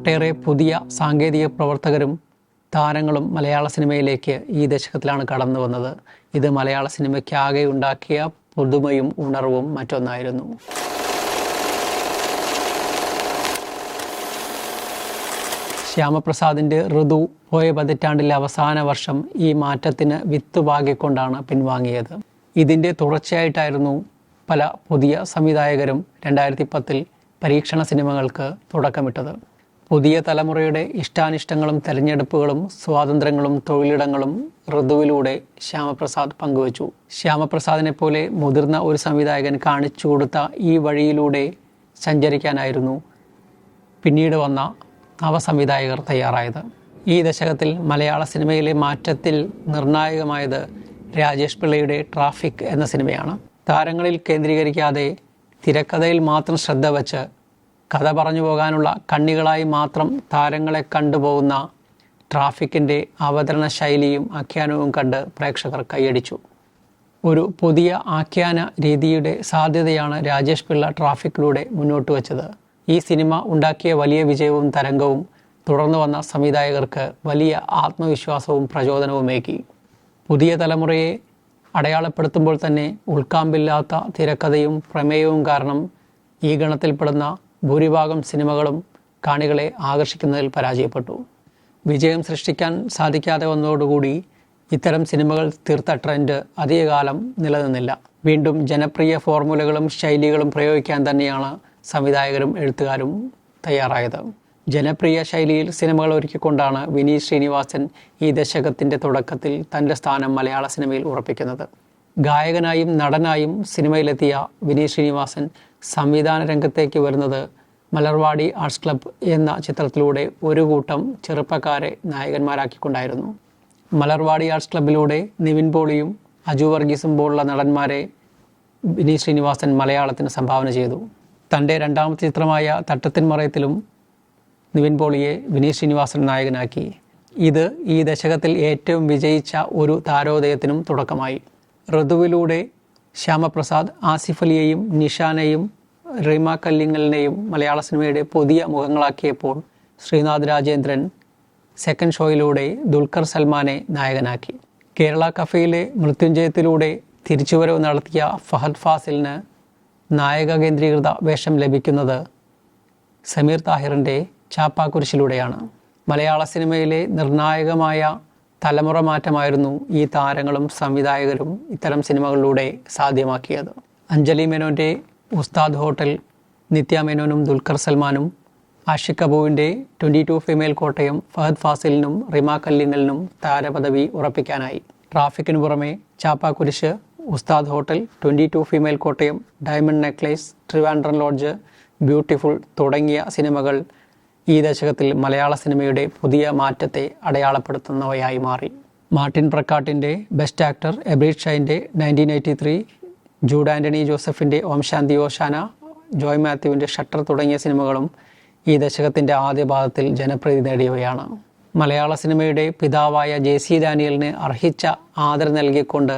ഒട്ടേറെ പുതിയ സാങ്കേതിക പ്രവർത്തകരും താരങ്ങളും മലയാള സിനിമയിലേക്ക് ഈ ദശകത്തിലാണ് കടന്നു വന്നത്. ഇത് മലയാള സിനിമയ്ക്കാകെ ഉണ്ടാക്കിയ പുതുമയും ഉണർവും മറ്റൊന്നായിരുന്നു. ശ്യാമപ്രസാദിന്റെ ഋതു പോയ പതിറ്റാണ്ടിലെ അവസാന വർഷം ഈ മാറ്റത്തിന് വിത്ത് പാകിക്കൊണ്ടാണ് പിൻവാങ്ങിയത്. ഇതിന്റെ തുടർച്ചയായിട്ടായിരുന്നു പല പുതിയ സംവിധായകരും രണ്ടായിരത്തി പത്തിൽ പരീക്ഷണ സിനിമകൾക്ക് തുടക്കമിട്ടത്. പുതിയ തലമുറയുടെ ഇഷ്ടാനിഷ്ടങ്ങളും തെരഞ്ഞെടുപ്പുകളും സ്വാതന്ത്ര്യങ്ങളും തൊഴിലിടങ്ങളും ഋതുവിലൂടെ ശ്യാമപ്രസാദ് പങ്കുവച്ചു. ശ്യാമപ്രസാദിനെ പോലെ മുതിർന്ന ഒരു സംവിധായകൻ കാണിച്ചു കൊടുത്ത ഈ വഴിയിലൂടെ സഞ്ചരിക്കാനായിരുന്നു പിന്നീട് വന്ന നവസംവിധായകർ തയ്യാറായത്. ഈ ദശകത്തിൽ മലയാള സിനിമയിലെ മാറ്റത്തിൽ നിർണായകമായത് രാജേഷ് പിള്ളയുടെ ട്രാഫിക് എന്ന സിനിമയാണ്. താരങ്ങളിൽ കേന്ദ്രീകരിക്കാതെ തിരക്കഥയിൽ മാത്രം ശ്രദ്ധ വച്ച് കഥ പറഞ്ഞു പോകാനുള്ള കണ്ണികളായി മാത്രം താരങ്ങളെ കണ്ടുപോകുന്ന ട്രാഫിക്കിന്റെ അവതരണ ശൈലിയും ആഖ്യാനവും കണ്ട് പ്രേക്ഷകർ കൈയടിച്ചു. ഒരു പുതിയ ആഖ്യാന രീതിയുടെ സാധ്യതയാണ് രാജേഷ് പിള്ള ട്രാഫിക്കിലൂടെ മുന്നോട്ട് വച്ചത്. ഈ സിനിമ ഉണ്ടാക്കിയ വലിയ വിജയവും തരംഗവും തുടർന്നു വന്ന സംവിധായകർക്ക് വലിയ ആത്മവിശ്വാസവും പ്രചോദനവുമേകി പുതിയ തലമുറയെ അടയാളപ്പെടുത്തുമ്പോൾ തന്നെ ഉൾക്കാമ്പില്ലാത്ത തിരക്കഥയും പ്രമേയവും കാരണം ഈ ഗണത്തിൽപ്പെടുന്ന ഭൂരിഭാഗം സിനിമകളും കാണികളെ ആകർഷിക്കുന്നതിൽ പരാജയപ്പെട്ടു. വിജയം സൃഷ്ടിക്കാൻ സാധിക്കാതെ വന്നതോടുകൂടി ഇത്തരം സിനിമകൾ തീർത്ത ട്രെൻഡ് അധികകാലം നിലനിന്നില്ല. വീണ്ടും ജനപ്രിയ ഫോർമുലകളും ശൈലികളും പ്രയോഗിക്കാൻ തന്നെയാണ് സംവിധായകരും എഴുത്തുകാരും തയ്യാറായത്. ജനപ്രിയ ശൈലിയിൽ സിനിമകൾ ഒരുക്കിക്കൊണ്ടാണ് വിനീത് ശ്രീനിവാസൻ ഈ ദശകത്തിന്റെ തുടക്കത്തിൽ തന്റെ സ്ഥാനം മലയാള സിനിമയിൽ ഉറപ്പിക്കുന്നത്. ഗായകനായും നടനായും സിനിമയിലെത്തിയ വിനീത് ശ്രീനിവാസൻ സംവിധാന രംഗത്തേക്ക് വരുന്നത് മലർവാടി ആർട്സ് ക്ലബ്ബ് എന്ന ചിത്രത്തിലൂടെ ഒരു കൂട്ടം ചെറുപ്പക്കാരെ നായകന്മാരാക്കിക്കൊണ്ടായിരുന്നു. മലർവാടി ആർട്സ് ക്ലബ്ബിലൂടെ നിവിൻ പോളിയും അജു വർഗീസും പോലുള്ള നടന്മാരെ വിനീത് ശ്രീനിവാസൻ മലയാളത്തിന് സംഭാവന ചെയ്തു. തന്റെ രണ്ടാമത്തെ ചിത്രമായ തട്ടത്തിൻ മറയത്തിലും നിവിൻ പോളിയെ വിനീത് ശ്രീനിവാസൻ നായകനാക്കി. ഇത് ഈ ദശകത്തിൽ ഏറ്റവും വിജയിച്ച ഒരു താരോദയത്തിനും തുടക്കമായി. ഋതുവിലൂടെ ശ്യാമപ്രസാദ് ആസിഫ് അലിയെയും നിഷാനെയും റീമ കല്ലിങ്ങലിനെയും മലയാള സിനിമയുടെ പുതിയ മുഖങ്ങളാക്കിയപ്പോൾ ശ്രീനാഥ് രാജേന്ദ്രൻ സെക്കൻഡ് ഷോയിലൂടെ ദുൽഖർ സൽമാനെ നായകനാക്കി. കേരള കഫയിലെ മൃത്യുഞ്ജയത്തിലൂടെ തിരിച്ചുവരവ് നടത്തിയ ഫഹദ് ഫാസിലിന് നായക കേന്ദ്രീകൃത വേഷം ലഭിക്കുന്നത് സമീർ താഹിറിന്റെ ചാപ്പാക്കുരിശിലൂടെയാണ്. മലയാള സിനിമയിലെ നിർണായകമായ തലമുറ മാറ്റമായിരുന്നു ഈ താരങ്ങളും സംവിധായകരും ഇത്തരം സിനിമകളിലൂടെ സാധ്യമാക്കിയത്. അഞ്ജലി മേനോന്റെ ഉസ്താദ് ഹോട്ടൽ നിത്യ മേനോനും ദുൽഖർ സൽമാനും Aashiq കപൂവിന്റെ twenty two female Kottayam Fahadh ഫാസിലിനും Rima കല്ലിനലിനും താരപദവി ഉറപ്പിക്കാനായി. ട്രാഫിക്കിന് പുറമെ Chappakurishu Ustad hotel twenty two female Kottayam diamond necklace Trivandrum lodge beautiful തുടങ്ങിയ സിനിമകൾ ഈ ദശകത്തിൽ മലയാള സിനിമയുടെ പുതിയ മാറ്റത്തെ അടയാളപ്പെടുത്തുന്നവയായി മാറി. മാർട്ടിൻ പ്രക്കാട്ടിന്റെ best actor Abrid ഷൈന്റെ nineteen eighty three Jude Antony ജോസഫിന്റെ ഓംശാന്തി ഓശാന ജോയ് മാത്യുവിന്റെ ഷട്ടർ തുടങ്ങിയ സിനിമകളും ഈ ദശകത്തിന്റെ ആദ്യ ഭാഗത്തിൽ ജനപ്രീതി നേടിയവയാണ്. മലയാള സിനിമയുടെ പിതാവായ ജെ സി ഡാനിയലിന് അർഹിച്ച ആദരം നൽകിക്കൊണ്ട്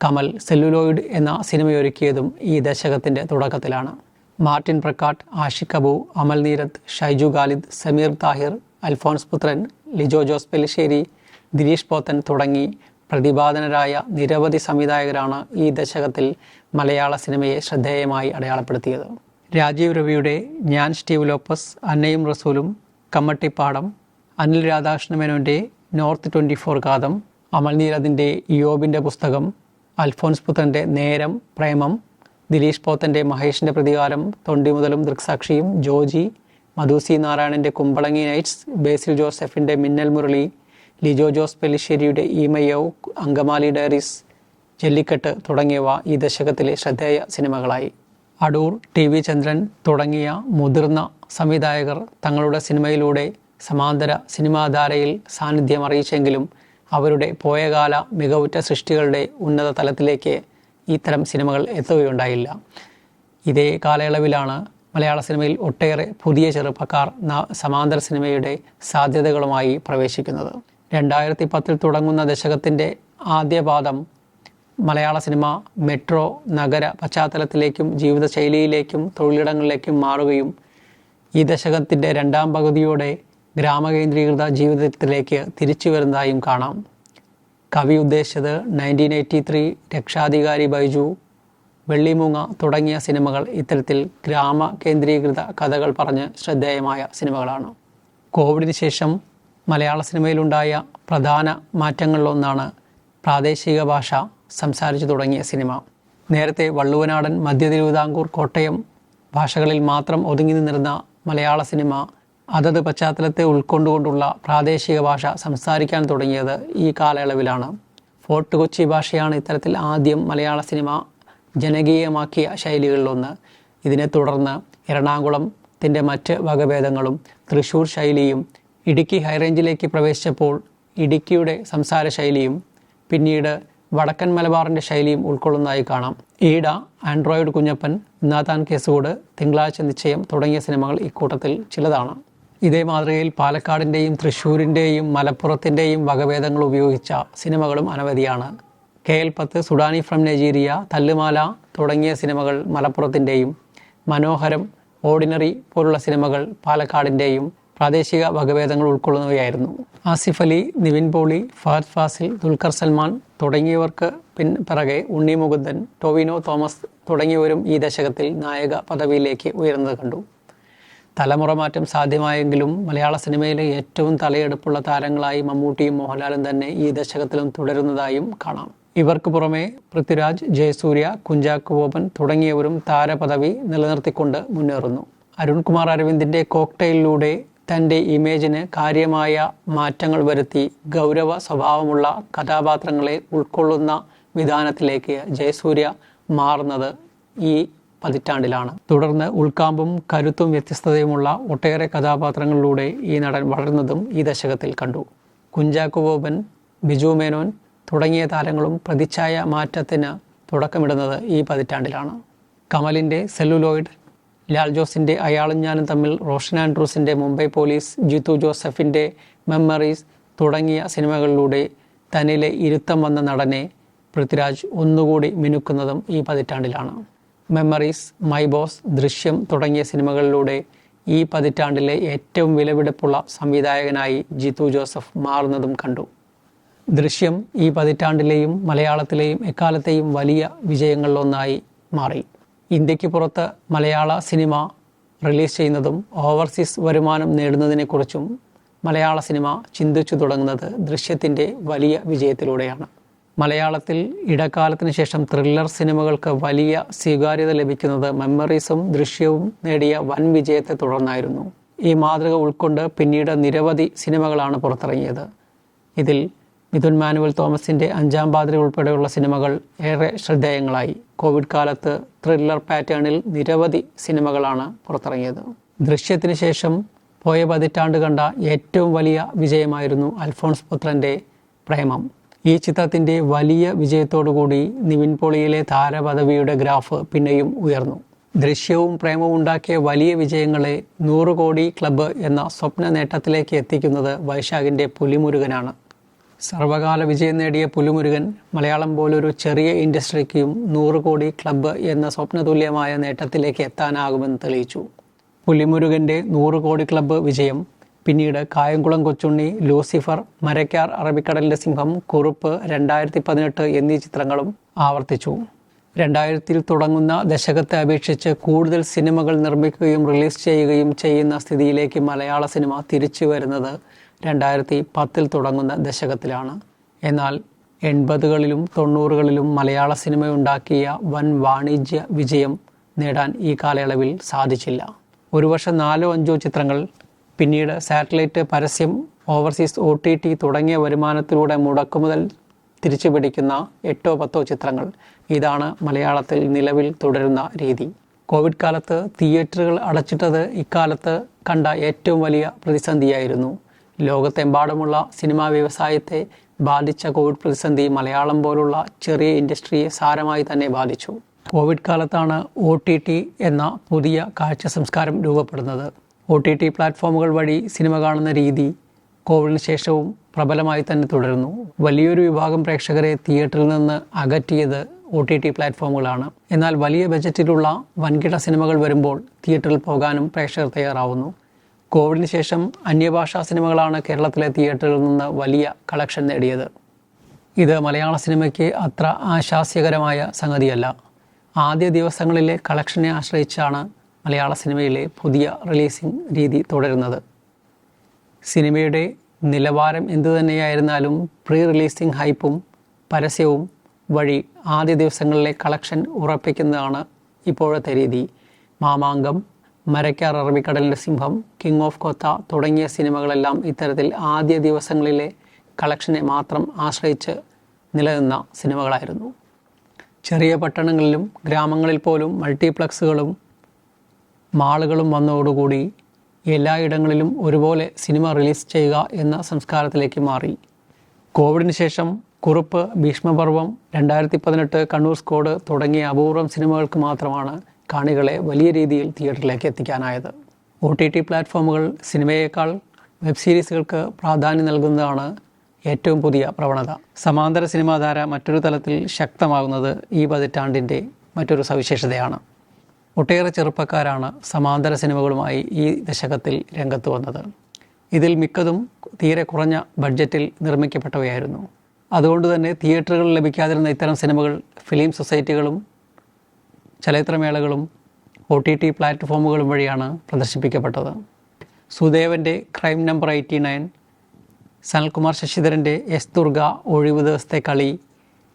കമൽ സെല്ലുലോയിഡ് എന്ന സിനിമയൊരുക്കിയതും ഈ ദശകത്തിന്റെ തുടക്കത്തിലാണ്. മാർട്ടിൻ പ്രക്കാട്ട് ആഷിഖ് അബു അമൽ നീരത്ത് ഷൈജു ഖാലിദ് സമീർ താഹിർ അൽഫോൺസ് പുത്രൻ ലിജോ ജോസ് പെലിശ്ശേരി ദിനീഷ് പോത്തൻ തുടങ്ങി പ്രതിപാദനരായ നിരവധി സംവിധായകരാണ് ഈ ദശകത്തിൽ മലയാള സിനിമയെ ശ്രദ്ധേയമായി അടയാളപ്പെടുത്തിയത്. രാജീവ് രവിയുടെ ഞാൻ സ്റ്റീവ് ലോപ്പസ് അന്നയും റസൂലും കമ്മട്ടിപ്പാടം അനിൽ രാധാകൃഷ്ണ മേനോന്റെ north twenty four Kaatham Amal യോബിന്റെ പുസ്തകം അൽഫോൻസ് പുത്രന്റെ നേരം പ്രേമം ദിലീഷ് പോത്തന്റെ മഹേഷിന്റെ പ്രതികാരം തൊണ്ടി മുതലും ദൃക്സാക്ഷിയും ജോജി മധുസി നാരായണന്റെ കുമ്പളങ്ങി നൈറ്റ്സ് ബേസിൽ ജോസഫിന്റെ മിന്നൽ മുരളി ലിജോ ജോസ് പെലിശ്ശേരിയുടെ ഈമയോ അങ്കമാലി ഡയറീസ് ജല്ലിക്കെട്ട് തുടങ്ങിയവ ഈ ദശകത്തിലെ ശ്രദ്ധേയ സിനിമകളായി. അടൂർ ടി വി ചന്ദ്രൻ തുടങ്ങിയ മുതിർന്ന സംവിധായകർ തങ്ങളുടെ സിനിമയിലൂടെ സമാന്തര സിനിമാധാരയിൽ സാന്നിധ്യം അറിയിച്ചെങ്കിലും അവരുടെ പോയകാല മികവുറ്റ സൃഷ്ടികളുടെ ഉന്നത തലത്തിലേക്ക് ഇത്തരം സിനിമകൾ എത്തുകയുണ്ടായില്ല. ഇതേ കാലയളവിലാണ് മലയാള സിനിമയിൽ ഒട്ടേറെ പുതിയ ചെറുപ്പക്കാർ സമാന്തര സിനിമയുടെ സാധ്യതകളുമായി പ്രവേശിക്കുന്നത്. രണ്ടായിരത്തി പത്തിൽ തുടങ്ങുന്ന ദശകത്തിന്റെ ആദ്യപാദം മലയാള സിനിമ മെട്രോ നഗര പശ്ചാത്തലത്തിലേക്കും ജീവിതശൈലിയിലേക്കും തൊഴിലിടങ്ങളിലേക്കും മാറുകയും ഈ ദശകത്തിന്റെ രണ്ടാം പകുതിയോടെ ഗ്രാമകേന്ദ്രീകൃത ജീവിതത്തിലേക്ക് തിരിച്ചു വരുന്നതായും കാണാം. കവി ഉദ്ദേശിച്ചത് നയന്റീൻ എയ്റ്റി ത്രീ രക്ഷാധികാരി ബൈജു വെള്ളിമൂങ്ങ തുടങ്ങിയ സിനിമകൾ ഇത്തരത്തിൽ ഗ്രാമ കേന്ദ്രീകൃത കഥകൾ പറഞ്ഞ് ശ്രദ്ധേയമായ സിനിമകളാണ്. കോവിഡിന് ശേഷം മലയാള സിനിമയിലുണ്ടായ പ്രധാന മാറ്റങ്ങളിലൊന്നാണ് പ്രാദേശിക ഭാഷ സംസാരിച്ചു തുടങ്ങിയ സിനിമ. നേരത്തെ വള്ളുവനാടൻ മധ്യ തിരുവിതാംകൂർ കോട്ടയം ഭാഷകളിൽ മാത്രം ഒതുങ്ങി നിന്നിരുന്ന മലയാള സിനിമ അതത് പശ്ചാത്തലത്തെ ഉൾക്കൊണ്ടുകൊണ്ടുള്ള പ്രാദേശിക ഭാഷ സംസാരിക്കാൻ തുടങ്ങിയത് ഈ കാലയളവിലാണ്. ഫോർട്ട് കൊച്ചി ഭാഷയാണ് ഇത്തരത്തിൽ ആദ്യം മലയാള സിനിമ ജനകീയമാക്കിയ ശൈലികളിലൊന്ന്. ഇതിനെ തുടർന്ന് എറണാകുളത്തിന്റെ മറ്റ് വകഭേദങ്ങളും തൃശ്ശൂർ ശൈലിയും ഇടുക്കി ഹൈറേഞ്ചിലേക്ക് പ്രവേശിച്ചപ്പോൾ ഇടുക്കിയുടെ സംസാര ശൈലിയും പിന്നീട് വടക്കൻ മലബാറിന്റെ ശൈലിയും ഉൾക്കൊള്ളുന്നതായി കാണാം. ഈട ആൻഡ്രോയിഡ് കുഞ്ഞപ്പൻ നാഥാൻ കേസുകൂട് തിങ്കളാഴ്ച നിശ്ചയം തുടങ്ങിയ സിനിമകൾ ഇക്കൂട്ടത്തിൽ ചിലതാണ്. ഇതേ മാതൃകയിൽ പാലക്കാടിന്റെയും തൃശ്ശൂരിന്റെയും മലപ്പുറത്തിന്റെയും വകഭേദങ്ങൾ ഉപയോഗിച്ച സിനിമകളും അനവധിയാണ്. കെ എൽ പത്ത് സുഡാനി ഫ്രം നൈജീരിയ തല്ലുമാല തുടങ്ങിയ സിനിമകൾ മലപ്പുറത്തിന്റെയും മനോഹരം ഓർഡിനറി പോലുള്ള സിനിമകൾ പാലക്കാടിന്റെയും പ്രാദേശിക വകഭേദങ്ങൾ ഉൾക്കൊള്ളുന്നവയായിരുന്നു. ആസിഫ് അലി നിവിൻ പോളി ഫഹദ് ഫാസിൽ ദുൽഖർ സൽമാൻ തുടങ്ങിയവർക്ക് പിൻ പിറകെ ഉണ്ണി മുകുന്ദൻ ടൊവിനോ തോമസ് തുടങ്ങിയവരും ഈ ദശകത്തിൽ നായക പദവിയിലേക്ക് ഉയർന്നത് കണ്ടു. തലമുറ മാറ്റം സാധ്യമായെങ്കിലും മലയാള സിനിമയിലെ ഏറ്റവും തലയെടുപ്പുള്ള താരങ്ങളായി മമ്മൂട്ടിയും മോഹൻലാലും തന്നെ ഈ ദശകത്തിലും തുടരുന്നതായും കാണാം. ഇവർക്ക് പുറമെ പൃഥ്വിരാജ് ജയസൂര്യ കുഞ്ചാക്കോ ബോബൻ തുടങ്ങിയവരും താരപദവി നിലനിർത്തിക്കൊണ്ട് മുന്നേറുന്നു. അരുൺകുമാർ അരവിന്ദിന്റെ കോക്ടെയിലിലൂടെ തന്റെ ഇമേജിന് കാര്യമായ മാറ്റങ്ങൾ വരുത്തി ഗൗരവ സ്വഭാവമുള്ള കഥാപാത്രങ്ങളെ ഉൾക്കൊള്ളുന്ന വിധാനത്തിലേക്ക് ജയസൂര്യ മാറുന്നത് ഈ പതിറ്റാണ്ടിലാണ്. തുടർന്ന് ഉൾക്കാമ്പും കരുത്തും വ്യത്യസ്തതയുമുള്ള ഒട്ടേറെ കഥാപാത്രങ്ങളിലൂടെ ഈ നടൻ വളർന്നതും ഈ ദശകത്തിൽ കണ്ടു. കുഞ്ചാക്കോ ബോബൻ ബിജു മേനോൻ തുടങ്ങിയ താരങ്ങളും പ്രതിച്ഛായ മാറ്റത്തിന് തുടക്കമിടുന്നത് ഈ പതിറ്റാണ്ടിലാണ്. കമലിന്റെ സെല്ലുലോയിഡ് ലാൽ ജോസിന്റെ അയാളും ഞാനും തമ്മിൽ റോഷൻ ആൻഡ്രൂസിന്റെ മുംബൈ പോലീസ് ജിത്തു ജോസഫിന്റെ മെമ്മറീസ് തുടങ്ങിയ സിനിമകളിലൂടെ തന്നിലെ ഇരുത്തം വന്ന നടനെ പൃഥ്വിരാജ് ഒന്നുകൂടി മിനുക്കുന്നതും ഈ പതിറ്റാണ്ടിലാണ്. മെമ്മറീസ് മൈ ബോസ് ദൃശ്യം തുടങ്ങിയ സിനിമകളിലൂടെ ഈ പതിറ്റാണ്ടിലെ ഏറ്റവും വിലപിടിപ്പുള്ള സംവിധായകനായി ജിത്തു ജോസഫ് മാറുന്നതും കണ്ടു. ദൃശ്യം ഈ പതിറ്റാണ്ടിലെയും മലയാളത്തിലെയും എക്കാലത്തെയും വലിയ വിജയങ്ങളിലൊന്നായി മാറി. ഇന്ത്യയ്ക്ക് പുറത്ത് മലയാള സിനിമ റിലീസ് ചെയ്യുന്നതും ഓവർസീസ് വരുമാനം നേടുന്നതിനെക്കുറിച്ചും മലയാള സിനിമ ചിന്തിച്ചു തുടങ്ങുന്നത് ദൃശ്യത്തിന്റെ വലിയ വിജയത്തിലൂടെയാണ്. മലയാളത്തിൽ ഇടക്കാലത്തിന് ശേഷം ത്രില്ലർ സിനിമകൾക്ക് വലിയ സ്വീകാര്യത ലഭിക്കുന്നത് മെമ്മറീസും ദൃശ്യവും നേടിയ വൻ വിജയത്തെ തുടർന്നായിരുന്നു. ഈ മാതൃക ഉൾക്കൊണ്ട് പിന്നീട് നിരവധി സിനിമകളാണ് പുറത്തിറങ്ങിയത്. ഇതിൽ മിഥുൻ മാനുവൽ തോമസിന്റെ അഞ്ചാം പാതിര ഉൾപ്പെടെയുള്ള സിനിമകൾ ഏറെ ശ്രദ്ധേയങ്ങളായി. കോവിഡ് കാലത്ത് ത്രില്ലർ പാറ്റേണിൽ നിരവധി സിനിമകളാണ് പുറത്തിറങ്ങിയത്. ദൃശ്യത്തിന് ശേഷം പോയ പതിറ്റാണ്ട് കണ്ട ഏറ്റവും വലിയ വിജയമായിരുന്നു അൽഫോൺസ് പുത്രന്റെ പ്രേമം. ഈ ചിത്രത്തിന്റെ വലിയ വിജയത്തോടുകൂടി നിവിൻ പോളിയിലെ താരപദവിയുടെ ഗ്രാഫ് പിന്നെയും ഉയർന്നു. ദൃശ്യവും പ്രേമവും ഉണ്ടാക്കിയ വലിയ വിജയങ്ങളെ നൂറ് കോടി ക്ലബ്ബ് എന്ന സ്വപ്ന നേട്ടത്തിലേക്ക് എത്തിക്കുന്നത് വൈശാഖിന്റെ പുലിമുരുകനാണ്. സർവകാല വിജയം നേടിയ പുലിമുരുകൻ മലയാളം പോലൊരു ചെറിയ ഇൻഡസ്ട്രിക്കും നൂറ് കോടി ക്ലബ്ബ് എന്ന സ്വപ്നതുല്യമായ നേട്ടത്തിലേക്ക് എത്താനാകുമെന്ന് തെളിയിച്ചു. പുലിമുരുകന്റെ നൂറ് കോടി ക്ലബ്ബ് വിജയം പിന്നീട് കായംകുളം കൊച്ചുണ്ണി ലൂസിഫർ മരക്കാർ അറബിക്കടലിന്റെ സിംഹം കുറുപ്പ് രണ്ടായിരത്തി പതിനെട്ട് എന്നീ ചിത്രങ്ങളും ആവർത്തിച്ചു. രണ്ടായിരത്തിൽ തുടങ്ങുന്ന ദശകത്തെ അപേക്ഷിച്ച് കൂടുതൽ സിനിമകൾ നിർമ്മിക്കുകയും റിലീസ് ചെയ്യുകയും ചെയ്യുന്ന സ്ഥിതിയിലേക്ക് മലയാള സിനിമ തിരിച്ചു വരുന്നത് രണ്ടായിരത്തി പത്തിൽ തുടങ്ങുന്ന ദശകത്തിലാണ്. എന്നാൽ എൺപതുകളിലും തൊണ്ണൂറുകളിലും മലയാള സിനിമ ഉണ്ടാക്കിയ വൻ വാണിജ്യ വിജയം നേടാൻ ഈ കാലയളവിൽ സാധിച്ചില്ല. ഒരു വർഷം നാലോ അഞ്ചോ ചിത്രങ്ങൾ പിന്നീട് സാറ്റലൈറ്റ് പരസ്യം ഓവർസീസ് ഒ ടി ടി തുടങ്ങിയ വരുമാനത്തിലൂടെ മുടക്കുമുതൽ തിരിച്ചു പിടിക്കുന്ന എട്ടോ പത്തോ ചിത്രങ്ങൾ. ഇതാണ് മലയാളത്തിൽ നിലവിൽ തുടരുന്ന രീതി. കോവിഡ് കാലത്ത് തിയേറ്ററുകൾ അടച്ചിട്ടത് ഇക്കാലത്ത് കണ്ട ഏറ്റവും വലിയ പ്രതിസന്ധിയായിരുന്നു. ലോകത്തെമ്പാടുമുള്ള സിനിമാ വ്യവസായത്തെ ബാധിച്ച കോവിഡ് പ്രതിസന്ധി മലയാളം പോലുള്ള ചെറിയ ഇൻഡസ്ട്രിയെ സാരമായി തന്നെ ബാധിച്ചു. കോവിഡ് കാലത്താണ് ഒ എന്ന പുതിയ കാഴ്ച സംസ്കാരം രൂപപ്പെടുന്നത്. ഒ ടി ടി പ്ലാറ്റ്ഫോമുകൾ വഴി സിനിമ കാണുന്ന രീതി കോവിഡിന് ശേഷവും പ്രബലമായി തന്നെ തുടരുന്നു. വലിയൊരു വിഭാഗം പ്രേക്ഷകരെ തിയേറ്ററിൽ നിന്ന് അകറ്റിയത് ഒ ടി ടി പ്ലാറ്റ്ഫോമുകളാണ്. എന്നാൽ വലിയ ബജറ്റിലുള്ള വൻകിട സിനിമകൾ വരുമ്പോൾ തിയേറ്ററിൽ പോകാനും പ്രേക്ഷകർ തയ്യാറാവുന്നു. കോവിഡിന് ശേഷം അന്യഭാഷാ സിനിമകളാണ് കേരളത്തിലെ തിയേറ്ററിൽ നിന്ന് വലിയ കളക്ഷൻ നേടിയത്. ഇത് മലയാള സിനിമയ്ക്ക് അത്ര ആശാസ്യകരമായ സംഗതിയല്ല. ആദ്യ ദിവസങ്ങളിലെ കളക്ഷനെ ആശ്രയിച്ചാണ് മലയാള സിനിമയിലെ പുതിയ റിലീസിംഗ് രീതി തുടരുന്നത്. സിനിമയുടെ നിലവാരം എന്തു തന്നെയായിരുന്നാലും പ്രീ റിലീസിംഗ് ഹൈപ്പും പരസ്യവും വഴി ആദ്യ ദിവസങ്ങളിലെ കളക്ഷൻ ഉറപ്പിക്കുന്നതാണ് ഇപ്പോഴത്തെ രീതി. മാമാങ്കം മരക്കാർ അറബിക്കടലിന്റെ സിംഹം കിങ് ഓഫ് കൊത്ത തുടങ്ങിയ സിനിമകളെല്ലാം ഇത്തരത്തിൽ ആദ്യ ദിവസങ്ങളിലെ കളക്ഷനെ മാത്രം ആശ്രയിച്ച് നിലനിന്ന സിനിമകളായിരുന്നു. ചെറിയ പട്ടണങ്ങളിലും ഗ്രാമങ്ങളിൽ പോലും മൾട്ടിപ്ലക്സുകളും മാളുകളും വന്നതോടുകൂടി എല്ലായിടങ്ങളിലും ഒരുപോലെ സിനിമ റിലീസ് ചെയ്യുക എന്ന സംസ്കാരത്തിലേക്ക് മാറി. കോവിഡിന് ശേഷം കുറുപ്പ് ഭീഷ്മപർവം രണ്ടായിരത്തി പതിനെട്ട് കണ്ണൂർ സ്കോഡ് തുടങ്ങിയ അപൂർവം സിനിമകൾക്ക് മാത്രമാണ് കാണികളെ വലിയ രീതിയിൽ തിയേറ്ററിലേക്ക് എത്തിക്കാനായത്. ഒ ടി ടി പ്ലാറ്റ്ഫോമുകൾ സിനിമയേക്കാൾ വെബ് സീരീസുകൾക്ക് പ്രാധാന്യം നൽകുന്നതാണ് ഏറ്റവും പുതിയ പ്രവണത. സമാന്തര സിനിമാധാര മറ്റൊരു തലത്തിൽ ശക്തമാകുന്നത് ഈ പതിറ്റാണ്ടിന്റെ മറ്റൊരു സവിശേഷതയാണ്. ഒട്ടേറെ ചെറുപ്പക്കാരാണ് സമാന്തര സിനിമകളുമായി ഈ ദശകത്തിൽ രംഗത്ത് വന്നത്. ഇതിൽ മിക്കതും തീരെ കുറഞ്ഞ ബഡ്ജറ്റിൽ നിർമ്മിക്കപ്പെട്ടവയായിരുന്നു. അതുകൊണ്ട് തന്നെ തിയേറ്ററുകളിൽ ലഭിക്കാതിരുന്ന ഇത്തരം സിനിമകൾ ഫിലിം സൊസൈറ്റികളും ചലച്ചിത്രമേളകളും ഒ ടി ടി പ്ലാറ്റ്ഫോമുകളും വഴിയാണ് പ്രദർശിപ്പിക്കപ്പെട്ടത്. സുദേവന്റെ crime number eighty nine Sanalkumar ശശിധരന്റെ S Durga ഒഴിവ് ദിവസത്തെ കളി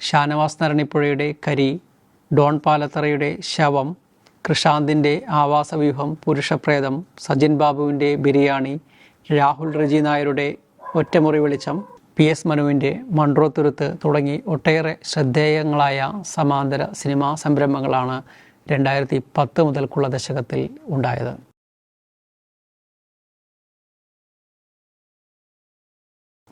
ഷാനവാസ് നരണിപ്പുഴയുടെ കരി ഡോൺ പാലത്തറയുടെ ശവം കൃഷാന്തിന്റെ ആവാസവ്യൂഹം പുരുഷപ്രേതം സജിൻ ബാബുവിന്റെ ബിരിയാണി രാഹുൽ റജി നായരുടെ ഒറ്റമുറി വെളിച്ചം പി എസ് മനുവിന്റെ മൺട്രോ തുരുത്ത് തുടങ്ങി ഒട്ടേറെ ശ്രദ്ധേയങ്ങളായ സമാന്തര സിനിമാ സംരംഭങ്ങളാണ് രണ്ടായിരത്തി പത്ത് മുതൽക്കുള്ള ദശകത്തിൽ ഉണ്ടായത്.